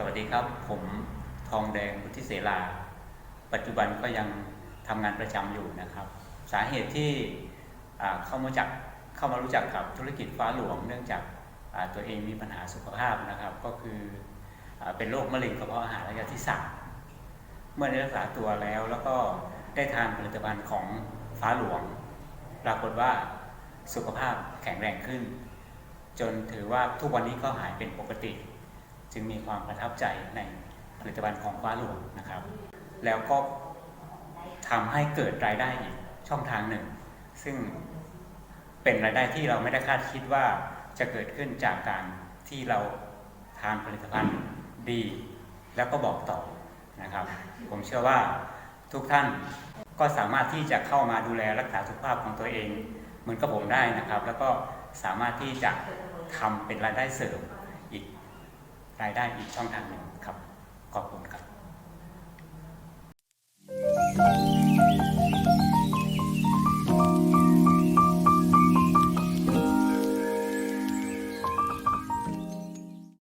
สวัสดีครับ ผมทองแดงพุทธิเสราปัจจุบันก็ยังทำงานประจำอยู่นะครับ สาเหตุที่เข้ามาจากเข้ามารู้จักกับธุรกิจฟ้าหลวง เนื่องจากตัวเองมีปัญหาสุขภาพนะครับ ก็คืออเป็นโรคมะเร็งกระเพาะอาหารระยะที่สามเมื่อได้รักษาตัวแล้วแล้วก็ได้ทานผลิตภัณฑ์ของฟ้าหลวง ปรากฏว่าสุขภาพแข็งแรงขึ้น จนถือว่าทุกวันนี้ก็หายเป็นปกติ จึงมีความประทับใจในผลิตภัณฑ์ของฟ้าหลวงนะครับ แล้วก็ทำให้เกิดรายได้อีกช่องทางหนึ่ง ซึ่งเป็นรายได้ที่เราไม่ได้คาดคิดว่าจะเกิดขึ้นจากการที่เราทานผลิตภัณฑ์ดี แล้วก็บอกต่อนะครับ ผมเชื่อว่าทุกท่านก็สามารถที่จะเข้ามาดูแลรักษาสุขภาพของตัวเอง เหมือนกับผมได้นะครับ แล้วก็สามารถที่จะทำเป็นรายได้เสริมอีก รายได้อีกช่องทางหนึ่งครับ ขอบคุณครับ